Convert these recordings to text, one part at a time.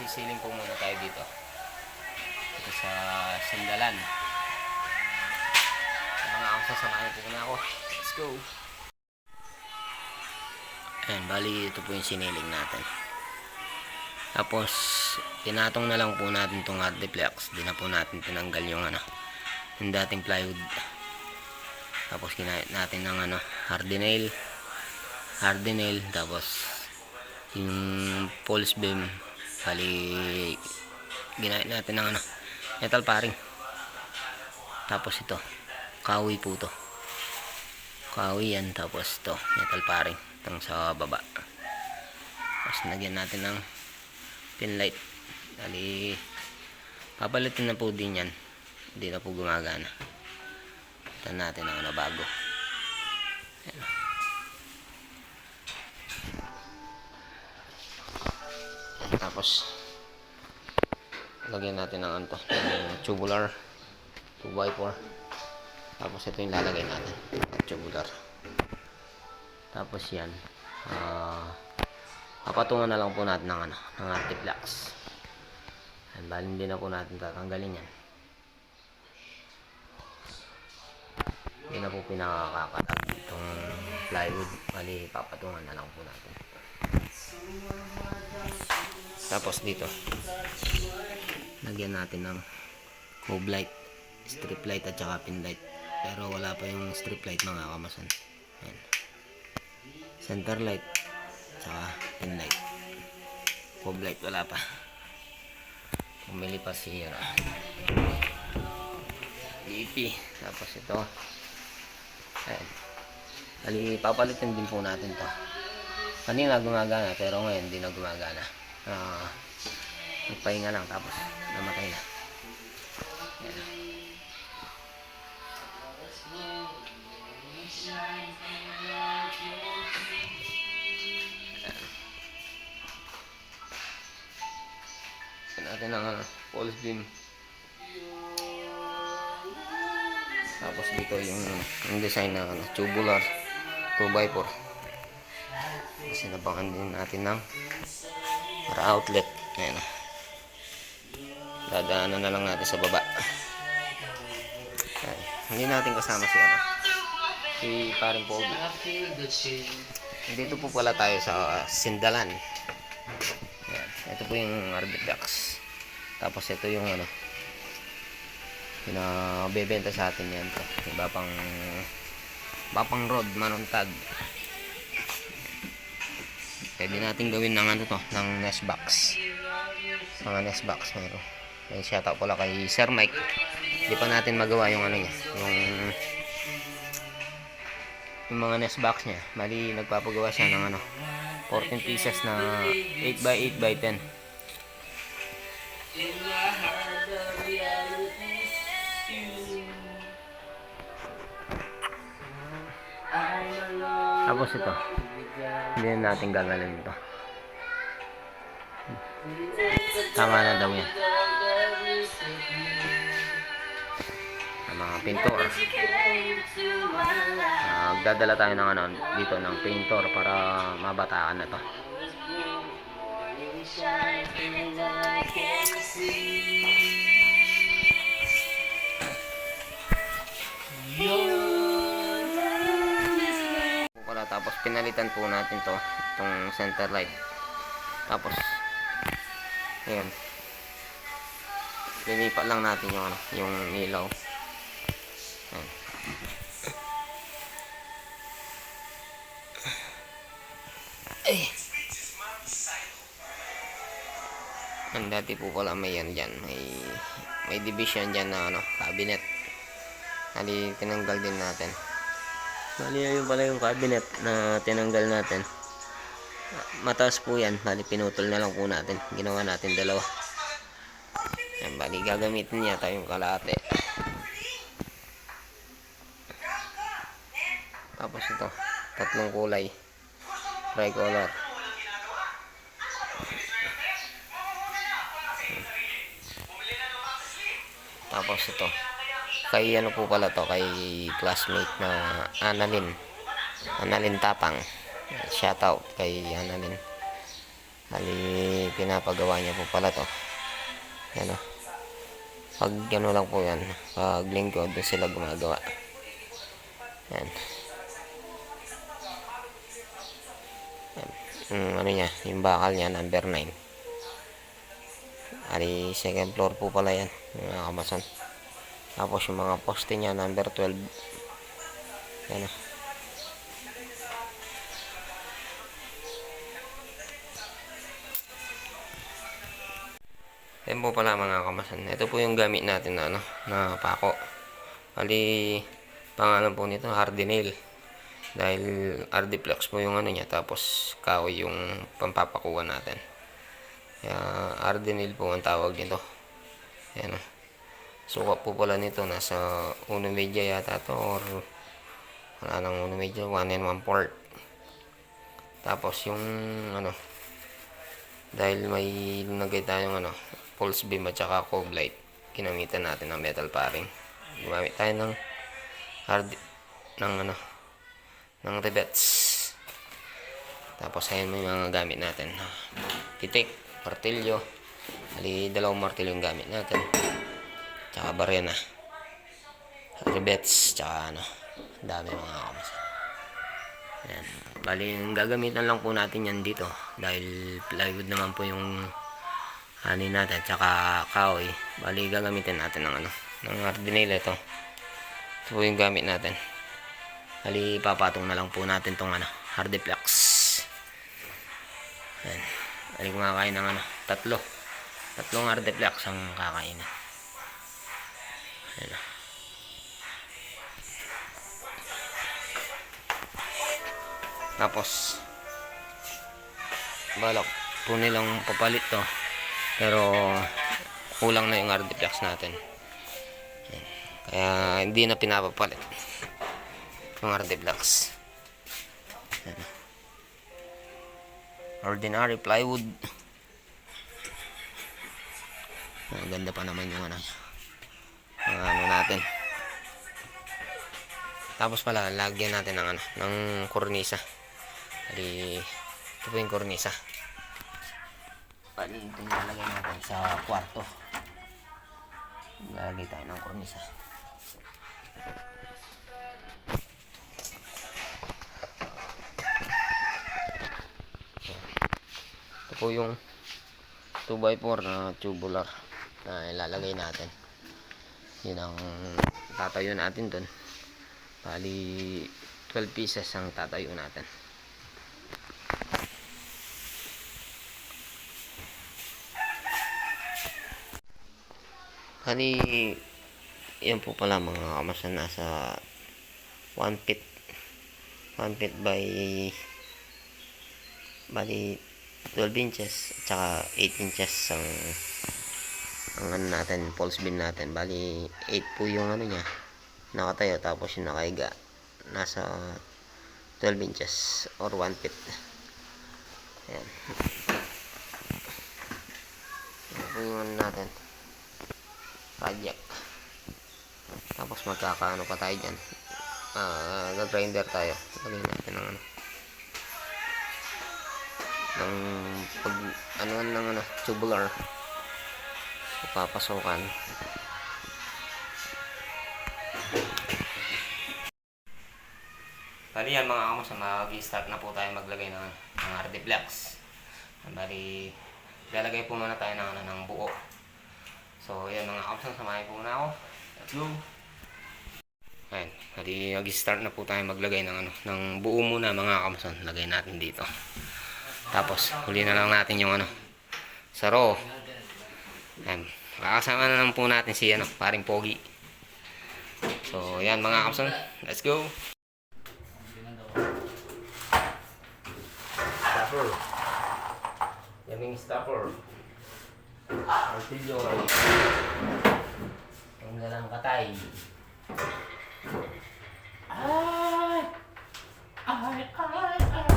Sisiling po muna tayo dito. Ito sa Sandalan. Mga ako sasamahin po muna ako. Let's go! Ayan, bali ito po yung siniling natin. Tapos, tinatong na lang po natin itong hard deflex. Di na po natin tinanggal yung ano, yung dating plywood. Tapos, kinahit natin ng ano, hardy nail. Hardy nail. Tapos, yung pulse beam. Bali, ginahit natin ng ano, metal paring. Tapos ito, kawi po to. Kawi yan. Tapos to, metal paring. Itong sa baba. Tapos, nagyan natin ng pin light. Bali, papalitin na po din yan. Hindi na po gumagana. Ito natin ang ano bago. Ayan. Tapos, lagyan natin ng ano to, ng tubular 2x4. Tapos ito yung lalagay natin, tubular. Tapos yan, ah, papatungan na lang po natin ng ano, ng artiflex. Ayan, bali hindi na po natin tatanggalin yan. Hindi na po pinakakakatak itong plywood. Bali, papatungan na lang po natin. Tapos dito, lagyan natin ng cove light, strip light at saka pin light. Pero wala pa yung strip light mga kamasan. Ayan. Center light, saka pin light. Cove light wala pa. Pumili pa si. DP. Tapos ito. Ayan. Bali, papalitin din po natin to. Kanina gumagana, pero ngayon hindi na gumagana. Ah, nagpahinga lang, tapos namatay na. Ayan. Ayan natin ang ano, beam. Tapos dito yung, yung design ng ano, tubular 2x4. Kasi nabangan din natin ng para outlet. Ayan. o. Dadaanan na lang natin sa baba. Ayan. Hindi natin kasama si ano. Si paring Pogi. Dito po pala tayo sa Sindalan. Ayan. Ito po yung Arbitex. Tapos ito yung ano. Pinabebenta sa atin yan to. Iba pang iba pang road manuntag. Pwede natin gawin ng ano to, ng nest box. Mga nest box meron. Yung shoutout pala kay Sir Mike. Hindi pa natin magawa yung ano niya, yung yung mga nest box niya. Mali nagpapagawa siya ng ano, 14 pieces na 8 by 8 by 10. Tapos ito, hindi na natin gagalin ito. Tama na daw yan. Ang mga pintor. Ah, Magdadala tayo ng ano, dito ng painter para mabataan na to. po tapos pinalitan po natin to itong center light. Tapos ayan. Linipat lang natin yung ano yung ilaw. Ayan. eh ang dati po pala may yan dyan may may division dyan na ano cabinet. Hali, tinanggal din natin Bali, ayun pala yung cabinet na tinanggal natin. Mataas po yan. Bali, pinutol na lang po natin. Ginawa natin dalawa. Yan, bali, gagamitin niya tayong kalate. Tapos ito, tatlong kulay. Tricolor. Tapos ito, kay ano po pala to kay classmate na Annalyn Annalyn Tapang shout out kay Annalyn Bali, pinapagawa niya po pala to. Yan o. Pag ano lang po yan, pag linggo, doon sila gumagawa. Yan. Yan. Yung ano niya, yung bakal niya, number 9. Ali, second floor po pala yan, mga kamason. Tapos yung mga poste niya, number 12. Yan o. Po pala mga kamasan. Ito po yung gamit natin na, ano, na pako. Bali, pangalan po nito, Hardinail. Dahil Ardiplex po yung ano niya, tapos kahoy yung pampapakuha natin. Kaya Hardinail po ang tawag nito. Yan o. Suka po pala nito, nasa 1 media yata to or wala nang 1 media, 1 and 1 port. Tapos yung ano, dahil may nagay tayong ano, pulse beam at saka cove light, ginamitan natin ng metal paring. Gumamit tayo ng hard ng ano, ng rivets. Tapos ayan mo yung mga gamit natin. Titik, martilyo. Ali, dalawang martilyo yung gamit natin. Tsaka barena. Rivets, tsaka ano, dami mga kamas. Ayan. Bali, gagamitan lang po natin yan dito. Dahil plywood naman po yung ani natin. Tsaka kahoy. Bali, gagamitin natin ng ano. Ng hardinail ito. Ito po yung gamit natin. Bali, papatong na lang po natin tong ano. Hardiplex. Ayan. Bali, kumakain ng ano. Tatlo. Tatlong hardiplex ang kakainin. Ayan. Tapos, balak po nilang papalit to. Pero, kulang na yung Ardiplex natin. Kaya, hindi na pinapapalit. Yung. Ayan. Ordinary plywood. Ang ganda pa naman yung ano. Ano natin. Tapos pala, lagyan natin ng ano, ng kornisa. Bali, ito po yung kornisa. Bali, ito yung natin sa kwarto. Lalagay tayo ng kornisa. Ito po yung 2x4 na tubular na ilalagay natin. Yun ang tatayo natin doon. Bali, 12 pieces ang tatayo natin. Bali, yan po pala mga kamasan nasa 1 feet 1 feet by bali 12 inches at saka 8 inches ang ang ano natin, pulse beam natin. Bali, 8 po yung ano niya. Nakatayo tapos yung nakaiga nasa 12 inches or 1 feet. Ayan. Yan po yung ano natin. Project tapos magkakaano pa tayo dyan. Ah grinder tayo. Lagyan natin ng ano. Ng pag ano ng ano tubular papasukan Bali yan mga kamos, mag-start na po tayo maglagay ng, ng Ardiplex. Bali, lalagay po muna tayo ng, ano, ng buo. So, yan mga kamos, samahin po muna ako. Let's go! Ayan, bali mag-start na po tayo maglagay ng, ano, ng buo muna mga kamos. Lagay natin dito. Tapos, huli na lang natin yung ano, saro. Ayan, kakasama na lang po natin si ano, paring pogi. So, yan mga kamos, let's go! Stopper. Yan yung stopper. Martilyo. Yung dalang katay. Ay! Ay, ay, ay!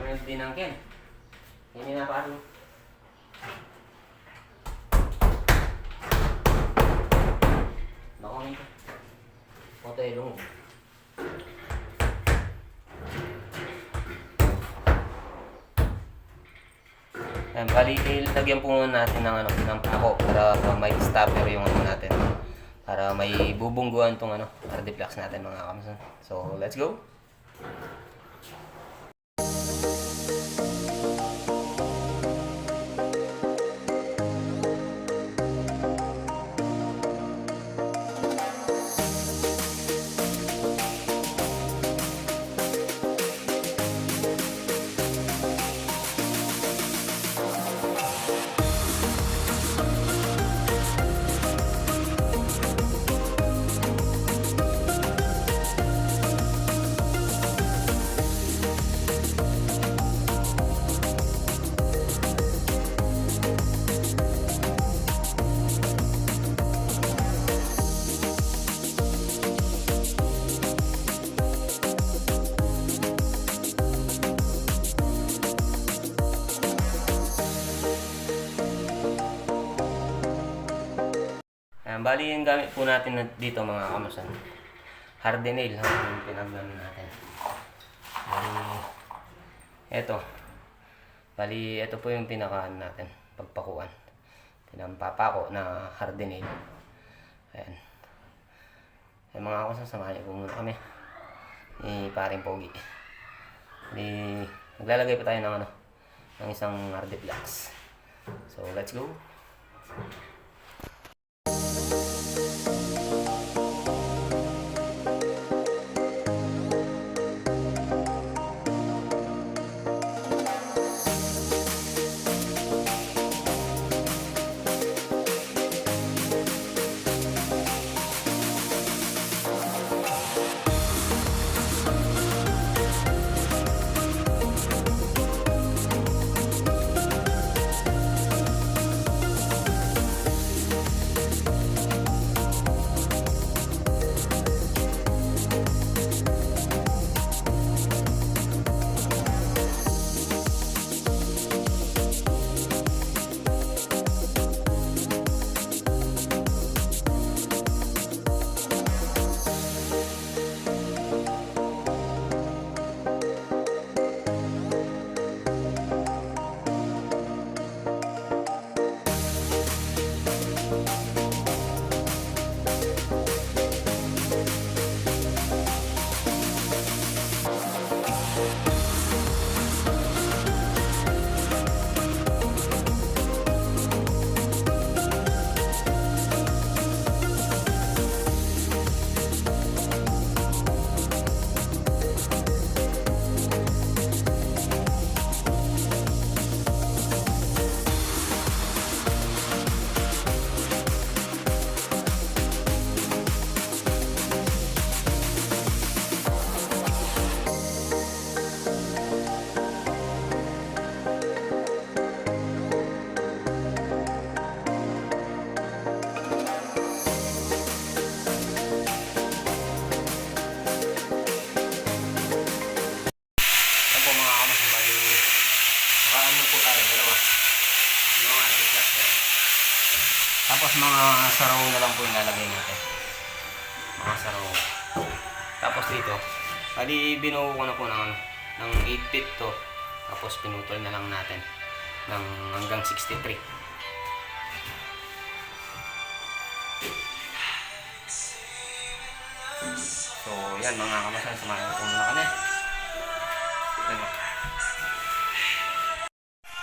Meron din ang ken. Yan yung parang Ayan, bali, lagyan po natin ng, ano, ng pako para may stopper yung ano natin. Para may bubungguan tong ano, Ardiplex natin mga kamson. So, let's go! Bali yung gamit po natin na- dito mga kamasan. Hardenale, ha? Yung pinagano natin. Bali, eto. Bali, eto po yung pinakaan natin. Pagpakuan. Pinampapako na hardenale. Ayan. Ayan mga kamasan, samahan niyo po muna kami. Ni paring pogi. Bali, maglalagay pa tayo ng ano, ng isang Ardiplex. So, let's go. Yan saraw na lang po yung lalagay natin. Mga saraw. Tapos dito, bali binuo ko na po ng, ng 8 feet to. Tapos pinutol na lang natin ng hanggang 63. So, yan mga kamasan, samahan ko muna kami. Ano?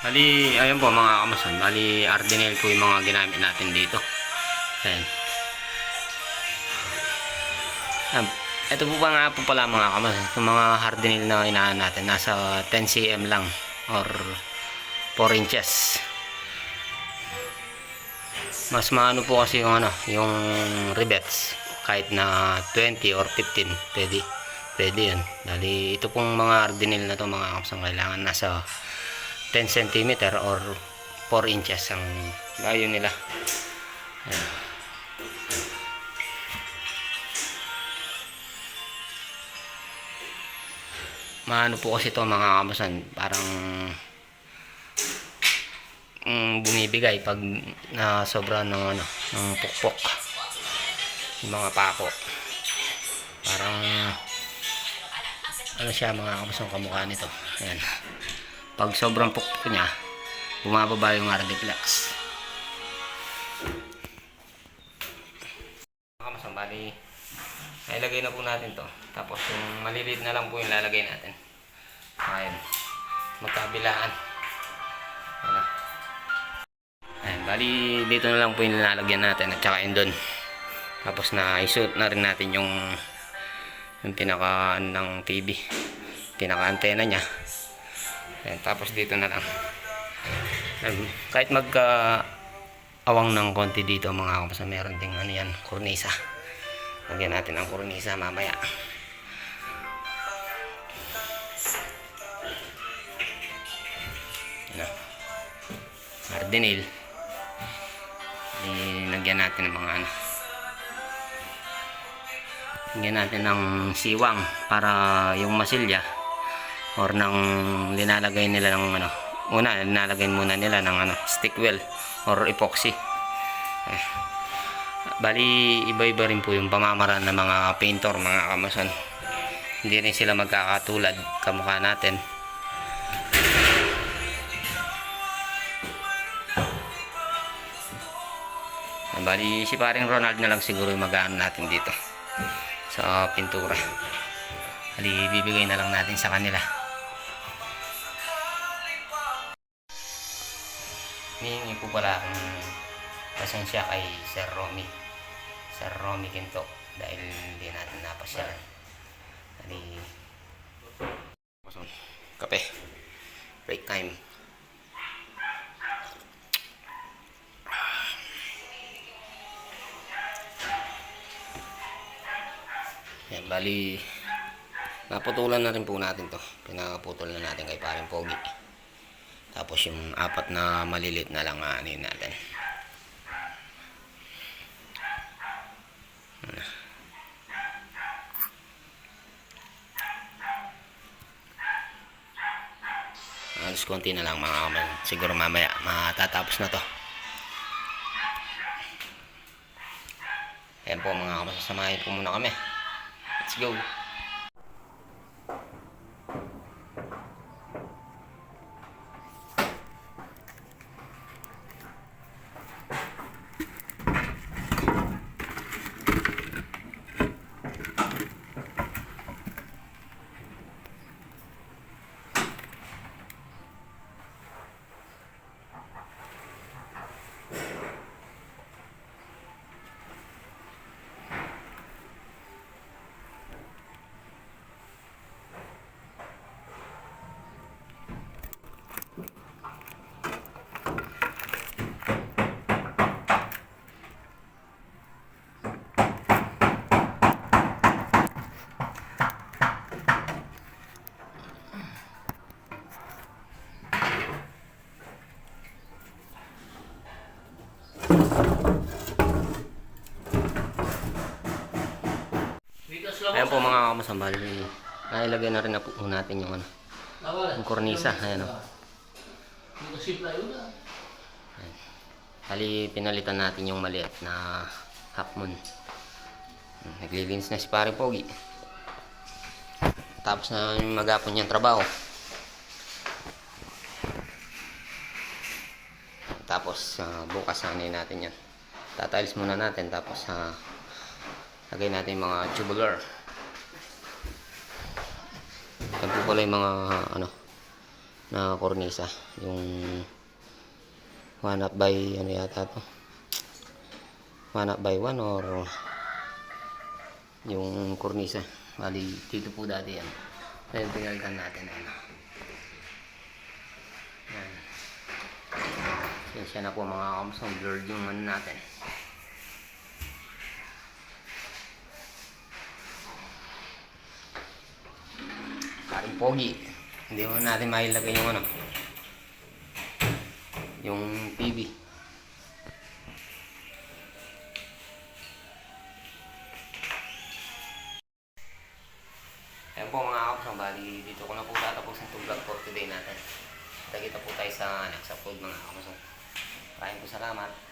Bali, ayun po mga kamasan. Bali, Ardenel po yung mga ginamit natin dito. Ayan. Ayan. Ito po pa nga po pala mga kamasan. Yung mga Hardenel na inaan natin. Nasa 10 cm lang. Or 4 inches. Mas maano po kasi yung ano, yung rivets. Kahit na 20 or 15. Pwede. Pwede yan. Dali, ito pong mga Ardenel na to mga kapsang kailangan nasa 10 cm or 4 inches ang layo nila. Ayan. Maano po kasi to mga kamasan, parang mm, bumibigay pag na sobra ng ano, ng pukpok. Yung mga pako. Parang ano siya mga kamasong kamukha nito. Ayan. Pag sobrang pukpok niya, bumababa yung Ardiplex. Kamasang bali, nailagay na po natin to. Tapos yung maliliit na lang po yung lalagay natin. Ayun, magkabilaan. Ano. Ayan, bali dito na lang po yung lalagyan natin at saka yun doon. Tapos na isuot na rin natin yung yung pinaka ng TV. Pinaka antena niya. Ayan, tapos dito na lang. Ayan, kahit magka awang ng konti dito mga kapasa meron ding ano yan, kornisa. Lagyan natin ang kornisa mamaya. Cardinal. Lagyan natin ng mga ano. Lagyan natin ng siwang para yung masilya or nang linalagay nila ng ano. Una, linalagay muna nila ng ano, stick wheel or epoxy. Eh. Bali, iba-iba rin po yung pamamaraan ng mga painter, mga kamason. Hindi rin sila magkakatulad kamukha natin. Bali, si paring Ronald na lang siguro yung mag natin dito sa pintura. Bali, bibigay na lang natin sa kanila. Hihingi po pala akong pasensya kay Sir Romy. Sir Romy Quinto dahil hindi natin napasyalan. Bali, kape. Break time. Yan, bali, naputulan na rin po natin to. Pinakaputol na natin kay paring Pogi. Tapos yung apat na malilit na lang aanin natin. Ano. Alos konti na lang mga kaman. Siguro mamaya matatapos na to. Ayan po mga kaman. Sasamahin po muna kami. Let's go. Ayan po mga kamasambal. Nailagay na rin na po natin yung ano, yung kornisa. Ayan o. Plywood ah. Hali, pinalitan natin yung maliit na half moon. Naglilinis na si pare Pogi. Tapos na yung magapon niyang trabaho. Tapos ah, bukas na natin yan. Tatiles muna natin tapos ah, lagay natin mga tubular. Yan pala yung mga ano na kornisa. Yung one up by ano yata to? One up by one or yung kornisa bali dito po dati yan. Ayun pinalitan natin ano. Yan. Siya na po mga kamsong blurred yung ano natin paring pogi hindi mo natin mailagay yung ano yung TV. Ayan po mga kapsang, bali dito ko na po tatapusin itong vlog for today natin. Kita-kita po tayo sa next upload mga kapsang. Maraming po salamat.